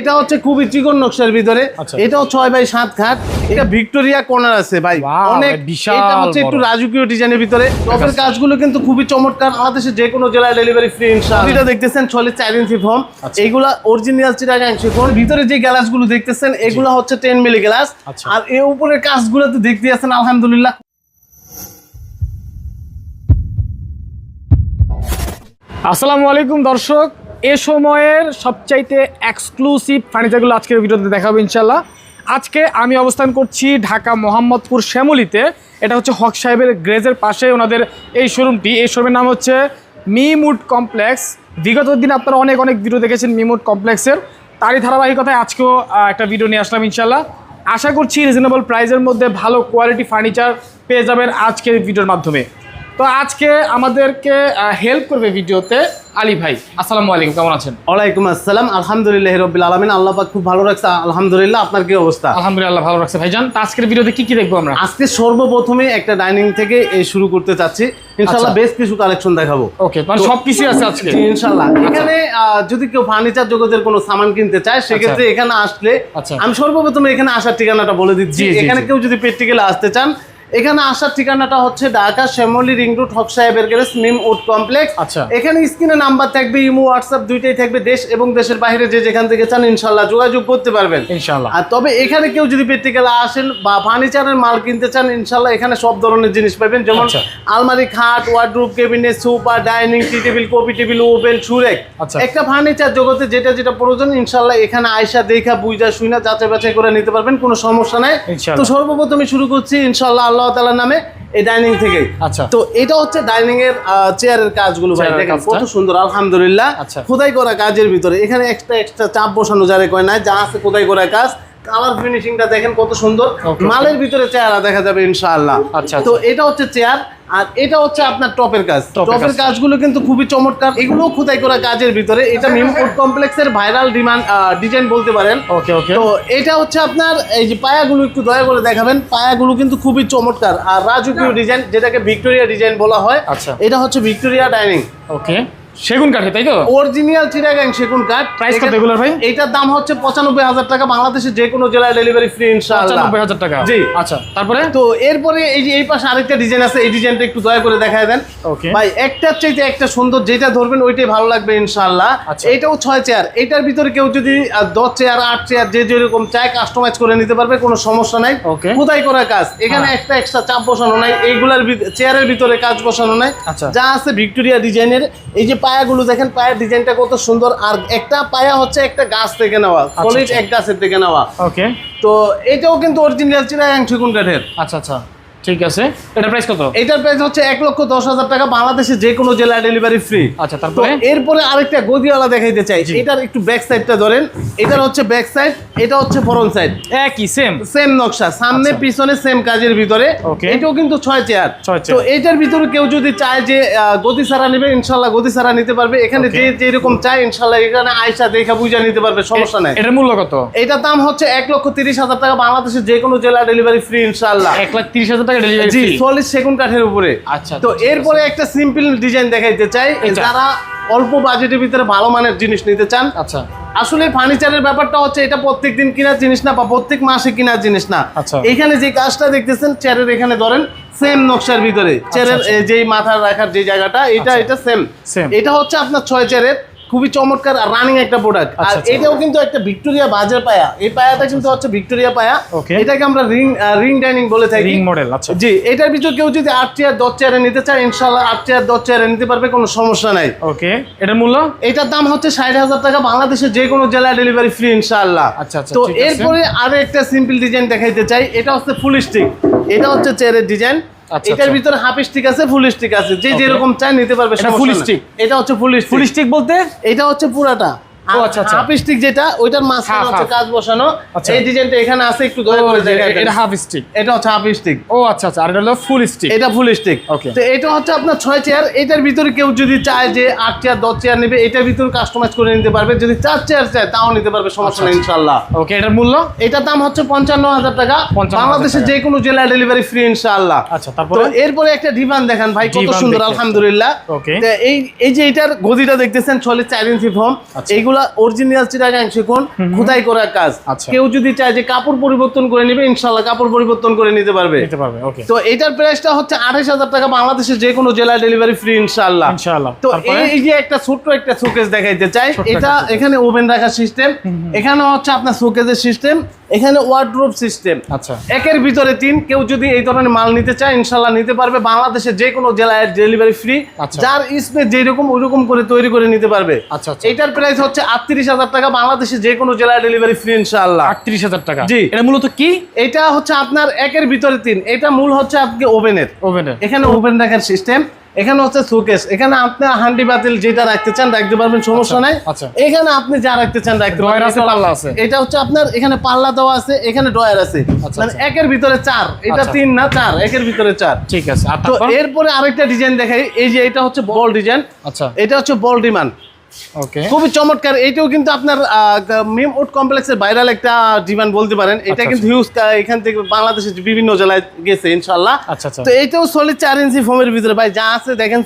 এটা হচ্ছে খুবই চিকন নকশার ভিতরে। আচ্ছা। এটাও ছয় বাই সাত খাট। এটা ভিক্টোরিয়া কর্নার আছে ভাই। অনেক এটা হচ্ছে একটু রাজকীয় ডিজাইনের ভিতরে। টপের কাজগুলো কিন্তু খুবই চমৎকার। বাংলাদেশে যে কোনো জেলায় ডেলিভারি ফ্রি ইনশাআল্লাহ। এটা দেখতেছেন ছলে চার ইঞ্চি ফর্ম আচ্ছা। এইগুলা অরিজিনাল চিটাগাং শিফন ভিতরে যে গ্লাসগুলো দেখতেছেন এগুলো হচ্ছে টেন মিলি গ্লাস। আর এর উপরের কাজগুলো তো দেখতে আছেন আলহামদুলিল্লাহ। আসসালামু আলাইকুম দর্শক। এ সময়ের সবচাইতে এক্সক্লুসিভ ফার্নিচারগুলো আজকের ভিডিওতে দেখাবো ইনশাল্লাহ আজকে আমি অবস্থান করছি ঢাকা মোহাম্মদপুর শ্যামলিতে। এটা হচ্ছে হক সাহেবের গ্রেজের পাশে ওনাদের এই শোরুমটি। এই শোরুমের নাম হচ্ছে মিমুড কমপ্লেক্স। বিগত দিন আপনারা অনেক অনেক ভিডিও দেখেছেন মিমুড কমপ্লেক্সের। তারই ধারাবাহিকতায় আজকেও একটা ভিডিও নিয়ে আসলাম ইনশাল্লাহ আশা করছি রিজনেবল প্রাইসের মধ্যে ভালো কোয়ালিটি ফার্নিচার পেয়ে যাবেন আজকের ভিডিওর মাধ্যমে। তো আজকে আমাদেরকে হেল্প করবে ভিডিওতে আলী ভাই। আসসালামু আলাইকুম কেমন আছেন? ওয়ালাইকুম আসসালাম আলহামদুলিল্লাহ রবিল আলমিন। আল্লাহ পাক খুব ভালো রাখছে আলহামদুলিল্লাহ আপনার কি অবস্থা? আলহামদুলিল্লাহ ভালো রাখছে। ভাইজান তো আজকের ভিডিওতে কি কি দেখব আমরা? আজকে সর্বপ্রথমে একটা ডাইনিং থেকে শুরু করতে চাচ্ছি। ইনশাল্লাহ আচ্ছা। বেশ কিছু কালেকশন দেখাবো। ওকে মানে সব কিছুই আছে আজকে? জি, ইনশাল্লাহ এখানে যদি কেউ ফার্নিচার জগতের কোনো সামান কিনতে চায় সেক্ষেত্রে এখানে আসলে আচ্ছা। আমি সর্বপ্রথমে এখানে আসার ঠিকানাটা বলে দিচ্ছি। এখানে কেউ যদি প্র্যাকটিক্যালে আসতে চান এখানে আসার ঠিকানাটা হচ্ছে ঢাকা শ্যামলী রিং রোড হক সাহেবের গ্যারেজ মিম উড কমপ্লেক্স আচ্ছা। এখানে স্ক্রিনে নাম্বার থাকবে ইমো হোয়াটসঅ্যাপ দুইটাই থাকবে দেশ এবং দেশের বাইরে যে যেখান থেকে চান ইনশাল্লাহ যোগাযোগ করতে পারবেন ইনশাল্লাহ আর তবে এখানে কেউ যদি প্র্যাকটিক্যালে আসেন বা ফার্নিচারের মাল কিনতে চান ইনশাল্লাহ এখানে সব ধরনের জিনিস পাবেন যেমন আচ্ছা। আলমারি খাট wardrobe cabinet sofa dining T table coffee table oven সুরেক আচ্ছা। একটা ফার্নিচার জগতে যেটা যেটা প্রয়োজন ইনশাল্লাহ এখানে আয়সা দেখা বুঝা শুইনা যাচাই বাছাই করে নিতে পারবেন কোনো সমস্যা নাই। তো সর্বপ্রথমে শুরু করছি ইনশাল্লাহ আল্লাহ তাআলার নামে এই ডাইনিং থেকে আচ্ছা। তো এটা হচ্ছে ডাইনিং এর চেয়ারের কাজগুলো ভাই দেখেন। কত সুন্দর আলহামদুলিল্লাহ আচ্ছা। খোদাই করা কাজের ভিতরে এখানে এক্সট্রা এক্সট্রা চাপ বসানো যারে কয় না যা আছে খোদাই করা কাজ কালার ফিনিশিংটা দেখেন কত সুন্দর। মালের ভিতরে চেহারা দেখা যাবে ইনশাআল্লাহ। আচ্ছা, তো এটা হচ্ছে চেয়ার আর এটা হচ্ছে আপনার টপের কাজ। টপের কাজগুলো কিন্তু খুবই চমৎকার। এগুলো খোদাই করা কাজের ভিতরে। এটা মিমকোট কমপ্লেক্সের ভাইরাল ডিমান্ড ডিজাইন বলতে পারেন। ওকে ওকে তো এটা হচ্ছে আপনার এই যে পায়াগুলো একটু দয়া করে দেখাবেন। পায়াগুলো কিন্তু খুবই চমৎকার। আর রাজকীয় ডিজাইন যেটাকে ভিক্টোরিয়া ডিজাইন বলা হয় আচ্ছা। এটা হচ্ছে ভিক্টোরিয়া ডাইনিং ওকে সেগুন কাঠে তাই তো? অরিজিনাল চিটাগাং সেগুন কাঠ। প্রাইস কত এগুলোর ভাই? এটার দাম হচ্ছে পঁচানব্বই হাজার টাকা বাংলাদেশে যে কোনো জেলায় ডেলিভারি ফ্রি ইনশাআল্লাহ। পঁচানব্বই হাজার টাকা। জি। আচ্ছা তারপরে? তো এরপরে এই যে এই পাশে আরেকটা ডিজাইন আছে এই ডিজাইনটা একটু দয়া করে দেখায় দেন। ওকে ভাই একটার চাইতে একটা সুন্দর যেটা ধরবেন ওইটাই ভালো লাগবে ইনশাআল্লাহ। আচ্ছা। এটাও ছয় চেয়ার এটার ভিতরে কেউ যদি দশ চেয়ার আট চেয়ার যে যেরকম চায় কাস্টমাইজ করে নিতে পারবে কোনো সমস্যা নাই। Okay. খোদাই করা কাজ। এখানে হ্যাঁ। একটা এক্সট্রা চাপ বসানো নাই এইগুলার চেয়ারের ভিতরে কাজ বসানো নাই। আচ্ছা। যা আছে ভিক্টোরিয়া ডিজাইনের এই যে পায়াগুলো দেখেন পায়ের ডিজাইনটা কত সুন্দর। আর একটা পায়া হচ্ছে একটা গাছ থেকে নেওয়া সলিড আচ্ছা। এক গাছের থেকে নেওয়া। ওকে তো এটাও কিন্তু অরিজিনাল চিরাং সেগুন কাঠের আচ্ছা আচ্ছা। ঠিক আছে। এটা প্রাইস কত? এটার প্রাইস হচ্ছে এক লক্ষ দশ হাজার টাকা বাংলাদেশে যে কোনো জেলায় ডেলিভারি ফ্রি আচ্ছা তারপরে? এরপরে আরেকটা গদিওয়ালা দেখাইতে চাই। এটার একটু ব্যাক সাইডটা ধরেন। এটার হচ্ছে ব্যাক সাইড এটা হচ্ছে সাইড একই সেম সেম নকশা সামনে আচ্ছা। পিছনে সেম কাজের ভিতরে। এটাও কিন্তু ছয় চেয়ার তো এটার ভিতরে কেউ যদি চায় যে গদি সারা নেবে ইনশাল্লাহ গদি সারা নিতে পারবে। এখানে যে. যেরকম চায় ইনশাল্লাহ এখানে আয়সা দেখা বুঝা নিতে পারবে সমস্যা নাই। এটার মূল্য কত? এটার দাম হচ্ছে এক লক্ষ তিরিশ হাজার টাকা বাংলাদেশের যে কোনো জেলা ডেলিভারি ফ্রি ইনশাল্লাহ এক লাখ তিরিশ হাজার টাকা ডেলিভারি জি সলিড সেগুন কাঠের উপরে। আচ্ছা, তো এরপরে একটা সিম্পল ডিজাইন দেখাইতে চাই। যারা অল্প বাজেটের ভিতরে ভালো মানের জিনিস নিতে চান আচ্ছা। আসলে ফার্নিচারের ব্যাপারটা হচ্ছে এটা প্রত্যেক দিন কেনার জিনিস না বা প্রত্যেক মাসে কেনার জিনিস না। আচ্ছা। এখানে যে কাজটা দেখতেছেন চেয়ারের এখানে ধরেন সেম নকশার ভিতরে। চেয়ারের আচ্ছা। যেই মাথা রাখার যে জায়গাটা এটা আচ্ছা। এটা সেম এটা হচ্ছে আপনার ছয় চেয়ারের খুবই চমৎকার রানিং একটা প্রোডাক্ট আর আচ্ছা, আচ্ছা। এটাও কিন্তু একটা ভিক্টোরিয়া বাজার পায়া। এই পায়াটা কিন্তু হচ্ছে ভিক্টোরিয়া পায়া. এটাকে আমরা রিং রিং ডাইনিং বলে থাকি। রিং মডেল আচ্ছা। জি এটার ভিতর কেউ যদি আট চেয়ার দশ চেয়ারে নিতে চায় ইনশাল্লাহ আট চেয়ার দশ চেয়ারে নিতে পারবে কোনো সমস্যা নাই। ওকে এটার মূল্য? এটার দাম হচ্ছে ষাট হাজার টাকা। বাংলাদেশের যে কোনো জেলায় ডেলিভারি ফ্রি ইনশাআল্লাহ। আচ্ছা, আচ্ছা, তো এরপরে আরও একটা সিম্পল ডিজাইন দেখাইতে চাই। এটা হচ্ছে ফুল স্টিক এটা হচ্ছে চেয়ারের ডিজাইন আচ্ছা, এটার আচ্ছা। ভিতরে হাফ স্টিক আছে ফুল স্টিক আছে। যে যেরকম চায় নিতে পারবে এটা সমস্যা স্টিক এটা হচ্ছে ফুল স্টিক ফুল স্টিক বলতে? এটা হচ্ছে পুরাটা। ও, আচ্ছা, আচ্ছা। হাফ স্টিক যেটা ওইটার মাঝখানে হচ্ছে কাজ বসানো। আচ্ছা। এই ডিজাইনটা এখানে আছে একটু দয়া করে দেখাই এটা হাফ স্টিক। এটা হচ্ছে হাফ স্টিক। ও আচ্ছা আচ্ছা আর এটা হলো ফুল স্টিক। এটা ফুল স্টিক। Okay. তো এটা হচ্ছে আপনার ছয় চেয়ার। এটার ভিতরে কেউ যদি চায় যে আট চেয়ার দশ চেয়ার নেবে এটার ভিতরে কাস্টমাইজ করে নিতে পারবে। যদি চার চেয়ার চায় তাও নিতে পারবে সমস্যা নেই আচ্ছা, ইনশাল্লাহ ওকে এটার মূল্য? এটার দাম হচ্ছে পঞ্চান্ন হাজার টাকা। 55,000 বাংলাদেশের টাকা। যে কোনো জেলায় ডেলিভারি ফ্রি ইনশাল্লাহ আচ্ছা, তারপরে? এরপরে একটা ডিভান দেখান ভাই কত সুন্দর আলহামদুলিল্লাহ. এই এই যে এটার গদিটা দেখতেছেন ছলে চার ইঞ্চি ফর্ম আচ্ছা। এইগুলো এগুলা অরিজিনাল চিটাগাং শিখুন খোদাই করা কাজ। কেউ যদি চায় যে কাপড় পরিবর্তন করে নেবে ইনশাল্লাহ কাপড় পরিবর্তন করে নিতে পারবে। নিতে পারবে ওকে তো এটার প্রাইসটা হচ্ছে আঠাশ হাজার টাকা বাংলাদেশের যে কোনো জেলায় ডেলিভারি ফ্রি ইনশাল্লাহ তো এই যে একটা ছোট্ট একটা শোকেস দেখাইতে চাই এটা এখানে ওভেন রাখার সিস্টেম এখানে হচ্ছে আপনার সিস্টেম এখানে সিস্টেম আচ্ছা। একের ভিতরে তিন কেউ যদি এই ধরনের মাল নিতে চায় ইনশাল্লাহ নিতে পারবে। বাংলাদেশের যে কোনো জেলায় ডেলিভারি ফ্রি আচ্ছা। যার স্পেস যেরকম ওইরকম করে তৈরি করে নিতে পারবে। আচ্ছা আচ্ছা। এটার প্রাইস হচ্ছে আটত্রিশ হাজার টাকা বাংলাদেশের যে কোনো জেলায় ডেলিভারি ফ্রি আটত্রিশ হাজার টাকা। জি। এটা মূলত কি? এটা হচ্ছে আপনার একের ভিতরে তিন। এটা মূল হচ্ছে আপনি ওভেনের। ওভেনের। এখানে ওপেন রাখার সিস্টেম এখানে হচ্ছে শোকেস এখানে আপনি হান্ডি বাতিল যেটা রাখতে চান রাখতে পারবেন সমস্যা নাই। আচ্ছা। এখানে আপনি যা রাখতে চান রাখতে পারবেন। আছে পাল্লা আছে। এটা হচ্ছে আপনার এখানে পাল্লা দেওয়া আছে এখানে ড্রয়ার আছে। আচ্ছা, মানে আচ্ছা। একের ভিতরে চার। এটা আচ্ছা। তিন না চার। একের ভিতরে চার। ঠিক আছে তো এরপরে আরেকটা ডিজাইন দেখাই। এই যে এটা হচ্ছে বল ডিজাইন আচ্ছা। এটা হচ্ছে বল ডিমান্ড ওকে খুবই চমৎকার। এটাও কিন্তু আপনার মিম কমপ্লেক্সের ভাইরাল একটা ডিমান্ড বলতে পারেন। এটা আচ্ছা, কিন্তু হিউজ এখান থেকে বাংলাদেশের বিভিন্ন জেলায় গেছে ইনশাল্লাহ আচ্ছা আচ্ছা। তো সলিড চার ইঞ্চি ফোমের ভিতরে। ভাই যা আছে দেখেন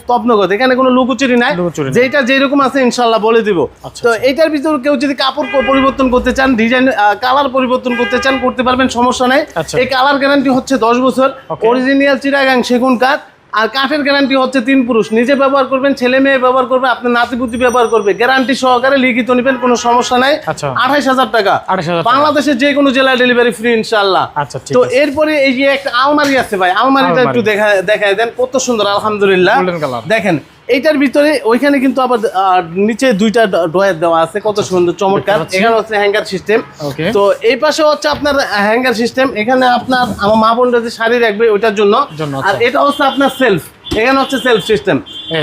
এখানে কোনো লুকোচুরি নাই। যেটা যেরকম আছে ইনশাল্লাহ বলে দিব। আচ্ছা, তো এইটার ভিতরে কেউ যদি কাপড় পরিবর্তন করতে চান ডিজাইন কালার পরিবর্তন করতে চান করতে পারবেন সমস্যা নাই। আচ্ছা। এই কালার গ্যারান্টি হচ্ছে দশ বছর. অরিজিনাল চিরাগাং সেগুন কাঠ আর কাঠের গ্যারান্টি হচ্ছে তিন পুরুষ। নিজে ব্যবহার করবেন ছেলে মেয়ে ব্যবহার করবে আপনার নাতিপুতি ব্যবহার করবে। গ্যারান্টি সহকারে লিখিত নেবেন কোনো সমস্যা নাই। আচ্ছা। আঠাইশ হাজার টাকা। বাংলাদেশের যে কোনো জেলায় ডেলিভারি ফ্রি ইনশাল্লাহ আচ্ছা, তো এরপরে এই যে একটা আলমারি আছে ভাই আলমারিটা একটু দেখা দেখায় দেন কত সুন্দর আলহামদুলিল্লাহ। দেখেন এইটার ভিতরে ওইখানে কিন্তু আবার নিচে দুইটা ড্রয়ার দেওয়া আছে কত সুন্দর চমৎকার। এখানে হচ্ছে হ্যাঙ্গার সিস্টেম। তো এই পাশে হচ্ছে আপনার হ্যাঙ্গার সিস্টেম। এখানে আপনার আমার মা বোনরা যে শাড়ি রাখবে ওইটার জন্য। আর আচ্ছা। এটা হচ্ছে আপনার সেলফ। এখানে হচ্ছে সেলফ সিস্টেম।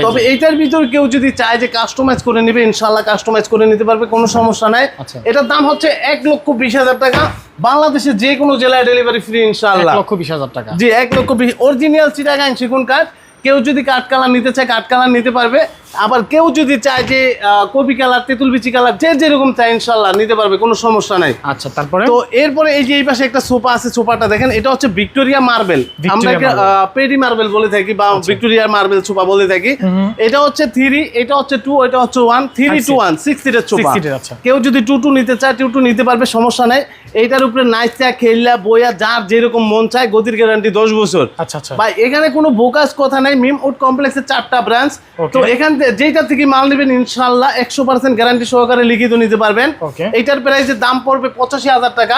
তবে এইটার ভিতরে কেউ যদি চায় যে কাস্টমাইজ করে নেবে ইনশাল্লাহ কাস্টমাইজ করে নিতে পারবে কোনো সমস্যা নাই। আচ্ছা। এটার দাম হচ্ছে এক লক্ষ বিশ হাজার টাকা। বাংলাদেশের যে কোনো জেলায় ডেলিভারি ফ্রি ইনশাল্লাহ লক্ষ বিশ হাজার টাকা। জি এক লক্ষ বিশ। অরিজিনাল চিটাগাং শিকুন কাঠ কেউ যদি কাঠকালা নিতে চায় কাঠকালা নিতে পারবে। আবার কেউ যদি চায় যে কপি কালার তেঁতুল বিচি কালার যে যেরকম চায় ইনশাল্লাহ নিতে পারবে কোনো সমস্যা নাই। আচ্ছা তারপরে? তো এরপরে এই যে এই পাশে একটা সোফা আছে সোফাটা দেখেন এটা হচ্ছে ভিক্টোরিয়া মার্বেল। আমরা। পেডি মার্বেল বলে থাকি বা ভিক্টোরিয়া মার্বেল সোফা বলে থাকি। এটা হচ্ছে থ্রি এটা হচ্ছে টু এটা হচ্ছে one three two one six সিটের সোফা। আচ্ছা। কেউ যদি টু টু নিতে চায় টু টু নিতে পারবে সমস্যা নাই। এইটার উপরে নাইচা খেললা বইয়া যার যেরকম মন চায় গতির গ্যারান্টি দশ বছর। আচ্ছা আচ্ছা। ভাই এখানে কোনো বোকাস কথা নাই। মিম উড কমপ্লেক্সের চারটা ব্রাঞ্চ। তো এখান যেটা থেকে মাল নেবেন ইনশাল্লাহ একশো পার্সেন্ট গ্যারান্টি সহকারে লিখিত নিতে পারবেন. এটার প্রাইসের দাম পড়বে পঁচাশি হাজার টাকা।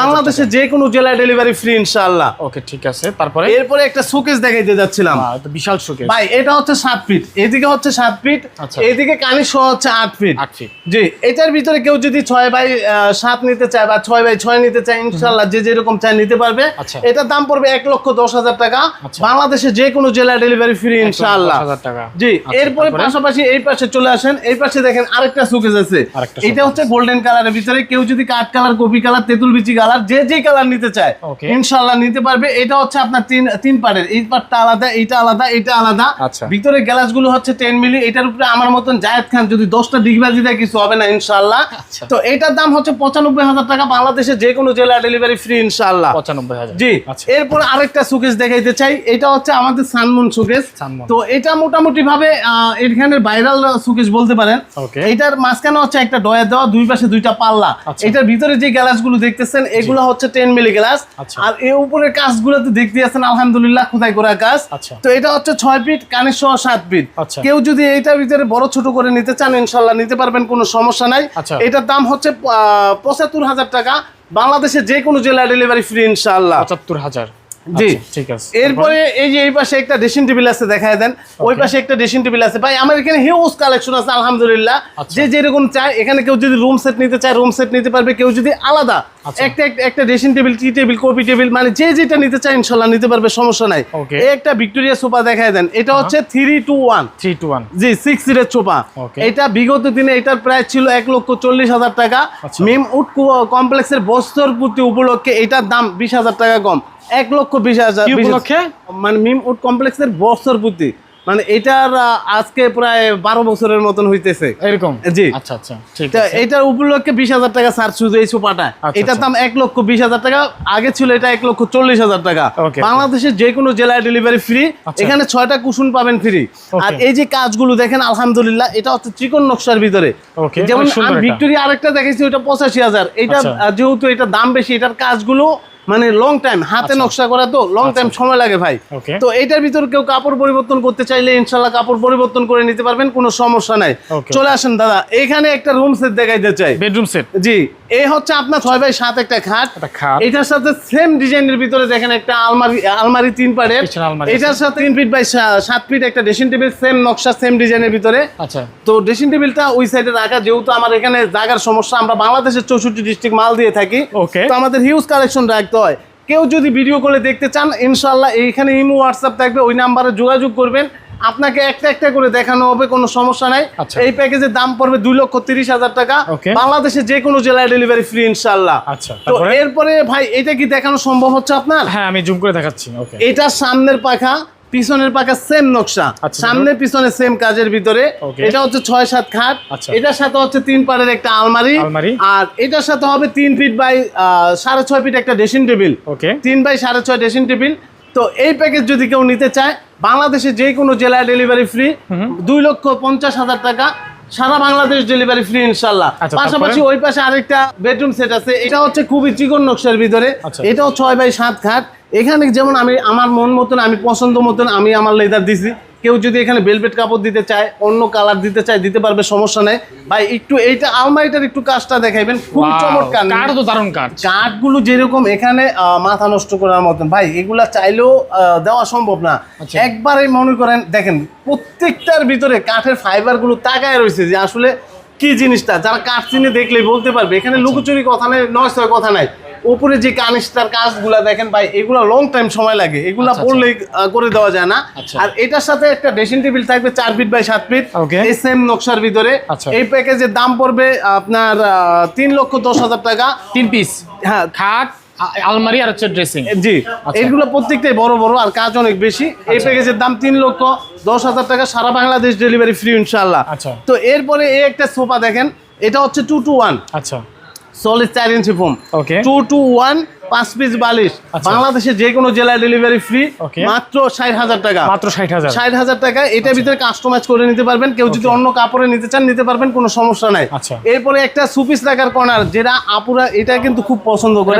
বাংলাদেশে যে কোনো জেলায় ডেলিভারি ফ্রি ইনশাল্লাহ ওকে ঠিক আছে। তারপরে? এরপরে একটা শোকেস দেখাইতে যাচ্ছিলাম। বিশাল শোকে ভাই এটা হচ্ছে সাত ফিট এদিকে হচ্ছে সাত ফিট আচ্ছা। এদিকে কানি সহ হচ্ছে আট ফিট আট ফিট জি এটার ভিতরে কেউ যদি ছয় বাই সাত নিতে চায় বা ছয় বাই ছয় নিতে চায় ইনশাল্লাহ যে যেরকম চায় নিতে পারবে। আচ্ছা। এটার দাম পড়বে এক লক্ষ দশ হাজার টাকা। আচ্ছা। বাংলাদেশে যে কোনো জেলায় ডেলিভারি ফ্রি ইনশাল্লাহ টাকা। জি এরপরে? পাশাপাশি এই পাশে চলে আসেন এই পাশে দেখেন আরেকটা সুকেজ আছে। এটা হচ্ছে গোল্ডেন কালারের ভিতরে কেউ যদি কাঠ কালার কপি কালার তেঁতুল বিচি কালার যে যে কালার নিতে চায় ইনশাল্লাহ নিতে পারবে। এটা হচ্ছে আপনার তিন তিন পার্টের এই পার্টটা আলাদা এইটা আলাদা এইটা আলাদা। আচ্ছা। ভিতরে গ্লাসগুলো হচ্ছে টেন মিলি এটার উপরে আমার মতন জায়েদ খান যদি দশটা ডিগবাজি দেয় কিছু হবে না ইনশাল্লাহ আচ্ছা। তো এটার দাম হচ্ছে পঁচানব্বই হাজার টাকা। বাংলাদেশে যে কোনো জেলা ডেলিভারি ফ্রি ইনশাল্লাহ পঁচানব্বই হাজার। জি। আচ্ছা। এরপর আরেকটা সুকেস দেখাইতে চাই। এটা হচ্ছে আমাদের সানমুন সানমুন। তো এটা মোটামুটি ভাবে আহ, এখানের ভাইরাল সুকেস বলতে পারেন. এটার মাঝখানে হচ্ছে একটা ডয়া দেওয়া দুই পাশে দুইটা পাল্লা আচ্ছা। এটার ভিতরে যে দেখতেছেন এগুলো হচ্ছে টেন মিলি গ্লাস আচ্ছা। আর এই উপরের দেখতে আছেন আলহামদুলিল্লাহ খোদাই করা কাজ আচ্ছা। তো এটা হচ্ছে ছয় ফিট কানের সহ সাত ফিট। কেউ যদি এইটার ভিতরে বড় ছোট করে নিতে চান ইনশাল্লাহ নিতে পারবেন কোনো সমস্যা নাই। এটার দাম হচ্ছে পঁচাত্তর হাজার টাকা বাংলাদেশের যে কোনো জেলায় ডেলিভারি ফ্রি ইনশাল্লাহ পঁচাত্তর হাজার জি। ঠিক আছে। এরপরে এই যে এই পাশে একটা ড্রেসিং টেবিল আছে দেখায় দেন। ওই পাশে একটা ড্রেসিং টেবিল আছে। ভাই আমার এখানে হিউজ কালেকশন আছে আলহামদুলিল্লাহ। যে যেরকম চায় এখানে কেউ যদি রুম সেট নিতে চায় রুম সেট নিতে পারবে। কেউ যদি আলাদা। একটা একটা- একটা dressing table T table coffee table মানে যে যেটা নিতে চায় ইনশাল্লাহ নিতে পারবে সমস্যা নাই। এই একটা ভিক্টোরিয়া সোফা দেখায় দেন। এটা হচ্ছে three two one three two one G six সিটের সোফা. এটা বিগত দিনে এটার প্রাইস ছিল এক লক্ষ চল্লিশ হাজার টাকা। আচ্ছা। মিম উড কমপ্লেক্সের বস্তর প্রতি উপলক্ষে এটার দাম বিশ হাজার টাকা কম। এক লক্ষ বিশ হাজার মানে মিম উড কমপ্লেক্সের বস্তর প্রতি। মানে এটার আজকে প্রায় বারো বছরের মতন হইতেছে। এরকম? জি। আচ্ছা আচ্ছা ঠিক এটার উপলক্ষে বিশ হাজার টাকা ছাড় শুধু এই সোফাটা। আচ্ছা, এটার আচ্ছা। দাম এক লক্ষ বিশ হাজার টাকা আগে ছিল এটা এক লক্ষ চল্লিশ হাজার টাকা। বাংলাদেশের যে কোনো জেলায় ডেলিভারি ফ্রি আচ্ছা। এখানে ছয়টা কুশন পাবেন ফ্রি আর এই যে কাজগুলো দেখেন আলহামদুলিল্লাহ এটা হচ্ছে চিকন নকশার ভিতরে। যেমন আমি এটা। ভিক্টোরিয়া আরেকটা দেখেছি ওইটা পঁচাশি হাজার। এটা। যেহেতু এটা দাম বেশি এটার কাজগুলো মানে লং টাইম হাতে নকশা করা তো লং টাইম সময় লাগে ভাই। তো এটার ভিতরে কেউ কাপড় পরিবর্তন করতে চাইলে ইনশাল্লাহ কাপড় পরিবর্তন করে নিতে পারবেন কোনো সমস্যা নাই। চলে আসেন দাদা এখানে একটা রুম সেট দেখাইতে চাই। বেডরুম সেট জি। এই হচ্ছে আপনার ছয় বাই সাত একটা খাট। এটার সাথে সেম ডিজাইনের ভিতরে দেখেন একটা আলমারি আলমারি তিন পারের এটার সাথে তিন ফিট বাই সাত ফিট একটা ড্রেসিং টেবিল সেম নকশা সেম ডিজাইনের ভিতরে। আচ্ছা। তো ড্রেসিং টেবিলটা ওই সাইডে রাখা যেহেতু আমার এখানে জায়গার সমস্যা আমরা বাংলাদেশের চৌষট্টি ডিস্ট্রিক্ট মাল দিয়ে থাকি। Okay. তো আমাদের হিউজ কালেকশন রাখতে হয়। কেউ যদি ভিডিও করে দেখতে চান ইনশাল্লাহ এইখানে ইমো হোয়াটসঅ্যাপ থাকবে ওই নাম্বারে যোগাযোগ করবেন। আপনাকে একটা একটা করে দেখানো হবে কোনো সমস্যা নাই। আচ্ছা। এই প্যাকেজের দাম পড়বে দুই লক্ষ তিরিশ হাজার টাকা. বাংলাদেশের যে কোনো জেলায় ডেলিভারি ফ্রি ইনশাল্লাহ আচ্ছা, তো এরপরে ভাই এটা কি দেখানো সম্ভব হচ্ছে আপনার? হ্যাঁ আমি জুম করে দেখাচ্ছি এটা সামনের পাখা পিছনের পাখা সেম নকশা। আচ্ছা, সামনে পিছনে সেম কাজের ভিতরে। এটা হচ্ছে ছয় সাত খাট। আচ্ছা। এটার সাথে হচ্ছে তিন পারের একটা আলমারি। আলমারি। আর এটার সাথে হবে তিন ফিট বাই সাড়ে ছয় ফিট একটা ড্রেসিং টেবিল ওকে তিন বাই সাড়ে ছয় ড্রেসিং টেবিল তো এই প্যাকেজ যদি কেউ নিতে চায় বাংলাদেশে যে কোনো জেলায় ডেলিভারি ফ্রি দুই লক্ষ পঞ্চাশ হাজার টাকা সারা বাংলাদেশ ডেলিভারি ফ্রি ইনশাল্লাহ পাশাপাশি ওই পাশে আরেকটা বেডরুম সেট আছে এটা হচ্ছে খুবই চিকন নকশার ভিতরে আচ্ছা। এটাও ছয় বাই সাত খাট। এখানে যেমন আমি আমার মন মতন আমি পছন্দ মতন আমি আমার লেদার দিছি। কেউ যদি এখানে বেলভেট কাপড় দিতে চায় অন্য কালার দিতে চায় দিতে পারবে সমস্যা নেই। ভাই একটু এইটা আলমারিটার একটু কাজটা দেখাইবেন। খুব চমৎকার। কাঠ তো দারুণ কাঠ কাঠগুলো যেরকম এখানে মাথা নষ্ট করার মতন। ভাই এগুলা চাইলেও দেওয়া সম্ভব না। আচ্ছা। একবারে মনে করেন দেখেন প্রত্যেকটার ভিতরে কাঠের ফাইবারগুলো তাকায় রয়েছে যে আসলে কি জিনিসটা। যারা কাঠ চিনে দেখলে বলতে পারবে। এখানে আচ্ছা। লুকোচুরি কথা নেই নয় কথা নাই। উপরে যে কানিস্টার কাজগুলা দেখেন ভাই এগুলা লং টাইম সময় লাগে। এগুলা পড়লে করে দেওয়া যায় না। আচ্ছা। আর এটার সাথে একটা ড্রেসিং টেবিল থাকবে চার ফিট বাই সাত ফিট. এই সেম নকশার ভিতরে। আচ্ছা। এই প্যাকেজের দাম পড়বে আপনার তিন লক্ষ দশ হাজার টাকা তিন পিস হ্যাঁ। খাট আলমারি আর হচ্ছে ড্রেসিং জি। এইগুলো প্রত্যেকটাই বড় বড় আর কাজ অনেক বেশি। এই আচ্ছা। প্যাকেজের দাম তিন লক্ষ দশ হাজার টাকা সারা বাংলাদেশ ডেলিভারি ফ্রি ইনশাল্লাহ আচ্ছা। তো এরপরে এই একটা সোফা দেখেন এটা হচ্ছে টু টু ওয়ান আচ্ছা। সলিড চার inch foam. Two two one পাঁচ পিস বালিশ। আচ্ছা। বাংলাদেশে যে কোনো জেলায় ডেলিভারি ফ্রি মাত্র ষাট হাজার টাকা। মাত্র ষাট হাজার। ষাট হাজার টাকা এটার ভিতরে কাস্টমাইজ করে নিতে পারবেন। কেউ যদি অন্য কাপড়ে নিতে চান নিতে পারবেন কোনো সমস্যা নাই। আচ্ছা। এরপরে একটা সুপিস রাখার কর্নার যেটা আপুরা এটা কিন্তু খুব পছন্দ করে।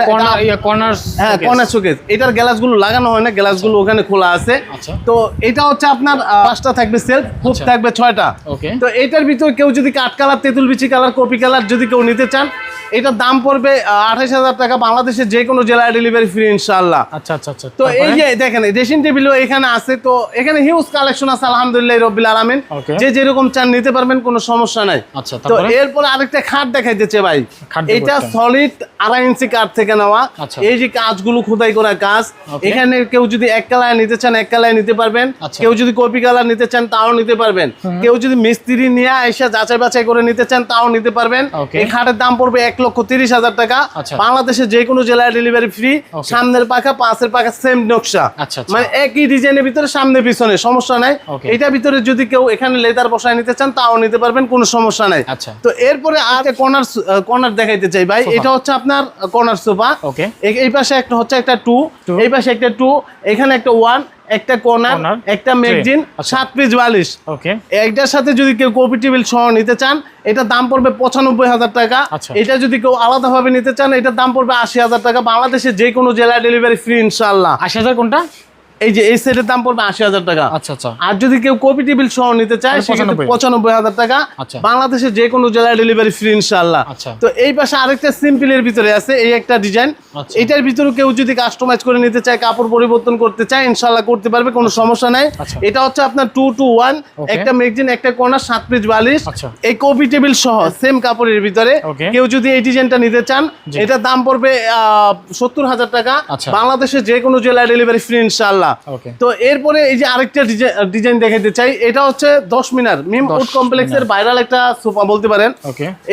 কর্নার হ্যাঁ কর্নার শোকেস এটার গ্লাসগুলো লাগানো হয় না গ্লাসগুলো ওখানে খোলা আছে। আচ্ছা। তো এটা হচ্ছে আপনার পাঁচটা থাকবে সেলফ খুব আচ্ছা। থাকবে ছয়টা। তো এটার ভিতরে কেউ যদি কাঠ কালার তেঁতুল বিচি কালার কপি কালার যদি কেউ নিতে চান এটার দাম পড়বে আঠাশ হাজার টাকা বাংলাদেশের যে কোনো জেলায় ডেলিভারি ফ্রি ইনশাল্লাহ আচ্ছা আচ্ছা আচ্ছা। তো এই যে দেখেন ড্রেসিং টেবিলও এখানে আছে তো এখানে হিউজ কালেকশন আছে আলহামদুলিল্লাহ রবিল আলমিন। যে যেরকম চান নিতে পারবেন কোনো সমস্যা নাই। আচ্ছা, তো? এরপর আরেকটা খাট দেখাইতেছে ভাই। এটা সলিড আড়াই ইঞ্চি কাঠ থেকে নেওয়া। আচ্ছা। এই যে কাজগুলো খোদাই করা কাজ এখানে কেউ যদি এক কালার নিতে চান এক কালার নিতে পারবেন। আচ্ছা। কেউ যদি কপি কালার নিতে চান তাও নিতে পারবেন। কেউ যদি মিস্ত্রি নিয়ে এসে যাচাই বাছাই করে নিতে চান তাও নিতে পারবেন। এই খাটের দাম পড়বে এক লক্ষ তিরিশ হাজার টাকা। আচ্ছা। বাংলাদেশের যে কোনো জেলায় ডেলিভারি ফ্রি সামনের পাখা পাশের পাখা সেম নকশা। আচ্ছা, আচ্ছা। মানে একই ডিজাইনের ভিতরে সামনে পিছনে সমস্যা নাই. এটার ভিতরে যদি কেউ এখানে লেদার বসায় নিতে চান তাও নিতে পারবেন কোনো সমস্যা নাই। আচ্ছা। তো এরপরে আর কর্নার কর্নার দেখাইতে চাই ভাই। এটা হচ্ছে আপনার কর্নার সোফা. এই পাশে একটা হচ্ছে একটা টু এই পাশে একটা টু এখানে একটা ওয়ান একটা কর্নার একটা। ম্যাগজিন আচ্ছা। সাত পিস বালিশ ওকে একটার সাথে যদি কেউ কপি টেবিল সহ নিতে চান এটা দাম পড়বে পঁচানব্বই হাজার টাকা আচ্ছা। এটা যদি কেউ আলাদা ভাবে নিতে চান এটার দাম পড়বে আশি হাজার টাকা বাংলাদেশের যে কোনো জেলায় ডেলিভারি ফ্রি ইনশাল্লাহ আশি হাজার কোনটা এই যে এই সেটের দাম পড়বে আশি হাজার টাকা আচ্ছা আচ্ছা আর যদি কেউ কপি টেবিল সহ নিতে চায় তাহলে সেক্ষেত্রে পঁচানব্বই হাজার টাকা আচ্ছা। বাংলাদেশের যে কোনো জেলায় ডেলিভারি ফ্রি ইনশাল্লাহ আচ্ছা। তো এই পাশে আরেকটা সিম্পলের ভিতরে আছে এই একটা ডিজাইন আচ্ছা। এটার ভিতরে কেউ যদি কাস্টমাইজ করে নিতে চায় কাপড় পরিবর্তন করতে চায় ইনশাল্লাহ করতে পারবে কোনো সমস্যা নাই আচ্ছা। এটা হচ্ছে আপনার টু টু ওয়ান একটা ম্যাগজিন একটা কর্নার সাত পিস বালিশ আচ্ছা। এই কপি টেবিল সহ সেম কাপড়ের ভিতরে কেউ যদি এই ডিজাইনটা নিতে চান এটার দাম পড়বে সত্তর হাজার টাকা আচ্ছা। বাংলাদেশের যে কোনো জেলায় ডেলিভারি ফ্রি ইনশাল্লাহ. তো এরপরে এই যে আরেকটা ডিজাইন দেখাইতে চাই এটা হচ্ছে দশ মিনার মিম 10 উড কমপ্লেক্সের ভাইরাল একটা সোফা বলতে পারেন।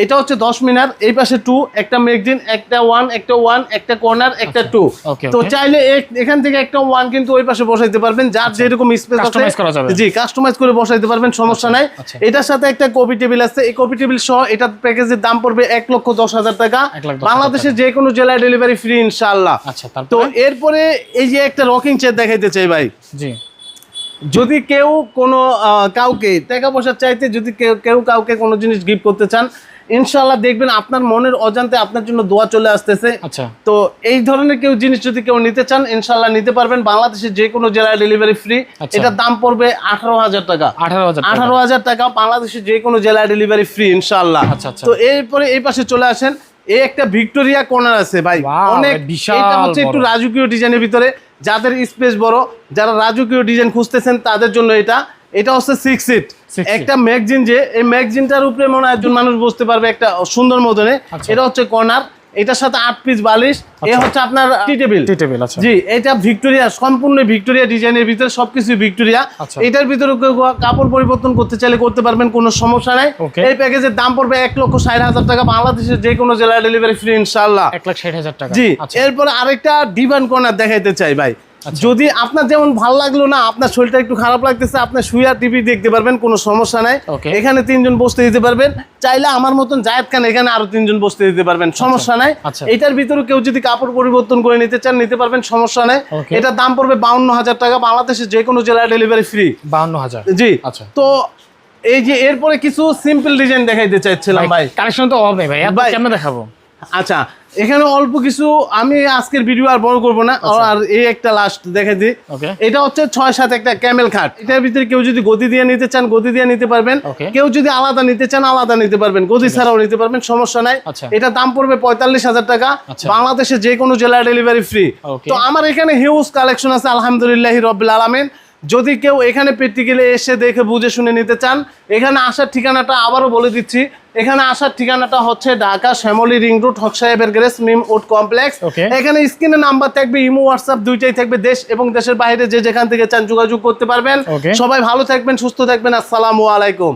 এটা হচ্ছে দশ মিনার এই পাশে টু একটা ম্যাগজিন একটা ওয়ান একটা ওয়ান একটা কর্নার একটা টু আচ্ছা, তো চাইলে এখান থেকে একটা ওয়ান কিন্তু ওই পাশে বসাইতে পারবেন যার যেরকম স্পেস আছে। জি কাস্টমাইজ করে বসাইতে পারবেন সমস্যা নাই। আচ্ছা। এটার সাথে একটা কপি টেবিল আছে এই কপি টেবিল সহ এটার প্যাকেজের দাম পড়বে এক লক্ষ দশ হাজার টাকা। বাংলাদেশের যে কোনো জেলায় ডেলিভারি ফ্রি ইনশাআল্লাহ। আচ্ছা তো এরপরে এই যে একটা রকিং চেয়ার দেখাইতে চাই ভাই। জি। যদি কেউ কোনো কাউকে টাকা পয়সা চাইতে যদি কেউ কেউ কাউকে কোনো জিনিস গিফট করতে চান ইনশাল্লাহ দেখবেন আপনার মনের অজান্তে আপনার জন্য দোয়া চলে আসতেছে। আচ্ছা। তো এই ধরনের কেউ জিনিস যদি কেউ নিতে চান ইনশাল্লাহ নিতে পারবেন। বাংলাদেশের যে কোনো জেলায় ডেলিভারি ফ্রি আচ্ছা। এটার দাম পড়বে আঠারো হাজার টাকা। আঠারো হাজার টাকা। বাংলাদেশের যে কোনো জেলায় ডেলিভারি ফ্রি ইনশাল্লাহ আচ্ছা, আচ্ছা। তো এরপরে এই পাশে চলে আসেন। এই একটা ভিক্টোরিয়া কর্নার আছে ভাই। অনেক বিশাল এটা হচ্ছে একটু রাজকীয় ডিজাইনের ভিতরে। যাদের স্পেস বড় যারা রাজকীয় ডিজাইন খুঁজতেছেন তাদের জন্য এটা। এটা হচ্ছে সিক্স সিট একটা ম্যাগজিন যে এই ম্যাগজিনটার উপরে মনে হয় একজন মানুষ বসতে পারবে একটা সুন্দর মতনে। আচ্ছা। এটা হচ্ছে কর্নার এটার সাথে আট পিস বালিশ এ আচ্ছা। হচ্ছে আপনার টি টেবিল। টি টেবিল আচ্ছা। জি এটা ভিক্টোরিয়া সম্পূর্ণ ভিক্টোরিয়া ডিজাইনের ভিতরে সবকিছু ভিক্টোরিয়া। আচ্ছা। এটার ভিতরে কেউ কাপড় পরিবর্তন করতে চাইলে করতে পারবেন কোনো সমস্যা নাই। এই প্যাকেজের দাম পড়বে এক লক্ষ ষাট হাজার টাকা। বাংলাদেশের যে কোনো জেলায় ডেলিভারি ফ্রি ইনশাল্লাহ এক লাখ ষাট হাজার টাকা। জি এরপর এরপরে আরেকটা ডিভান কর্নার দেখাইতে চাই ভাই। যদি আপনার যেমন ভালো লাগল না আপনার শরীরটা একটু খারাপ লাগতেছে আপনার শুয়া টিভি দেখতে পারবেন কোনো সমস্যা নাই। এখানে তিনজন বসতে দিতে পারবেন। চাইলে আমার মতন জায়েদ খান এখানে আরও তিনজন বসতে দিতে পারবেন সমস্যা নাই। আচ্ছা। এটার ভিতরে কেউ যদি কাপড় পরিবর্তন করে নিতে চান নিতে পারবেন সমস্যা নাই. এটার দাম পড়বে বাউন্ন হাজার টাকা বাংলাদেশের যে কোনো জেলায় ডেলিভারি ফ্রি বাউন্ন হাজার জি। আচ্ছা। তো এই যে এরপরে কিছু সিম্পল ডিজাইন দেখাইতে চাইছিলাম ভাই কালেকশন তো অভাব নেই ভাই- কেমনে দেখাবো? আচ্ছা এখানে অল্প কিছু আমি আজকের ভিডিও আর বড় করব না আর এই একটা লাস্ট দেখে দিই। এটা হচ্ছে ছয় সাত একটা ক্যামেল খাট। এটার ভিতরে কেউ যদি গদি দিয়ে নিতে চান গদি দিয়ে নিতে পারবেন। কেউ যদি আলাদা নিতে চান আলাদা নিতে পারবেন। গদি ছাড়াও নিতে পারবেন সমস্যা নাই। আচ্ছা। এটা দাম পড়বে পঁয়তাল্লিশ হাজার টাকা। আচ্ছা। বাংলাদেশে যে কোনো জেলায় ডেলিভারি ফ্রি তো আমার এখানে হিউজ কালেকশন আছে আলহামদুলিল্লাহ রবিল আলমেন। যদি কেউ এখানে প্র্যাকটিক্যালি এসে দেখে বুঝে শুনে নিতে চান এখানে আসার ঠিকানাটা আবারও বলে দিচ্ছি। এখানে আসার ঠিকানাটা হচ্ছে ঢাকা শ্যামলি রিং রোড হক সাহেবের গ্রেস মিম উড কমপ্লেক্স. এখানে স্ক্রিনে নাম্বার থাকবে ইমো হোয়াটসঅ্যাপ দুইটাই থাকবে দেশ এবং দেশের বাইরে যে যেখান থেকে চান যোগাযোগ করতে পারবেন। সবাই ভালো থাকবেন সুস্থ থাকবেন আসসালামু আলাইকুম।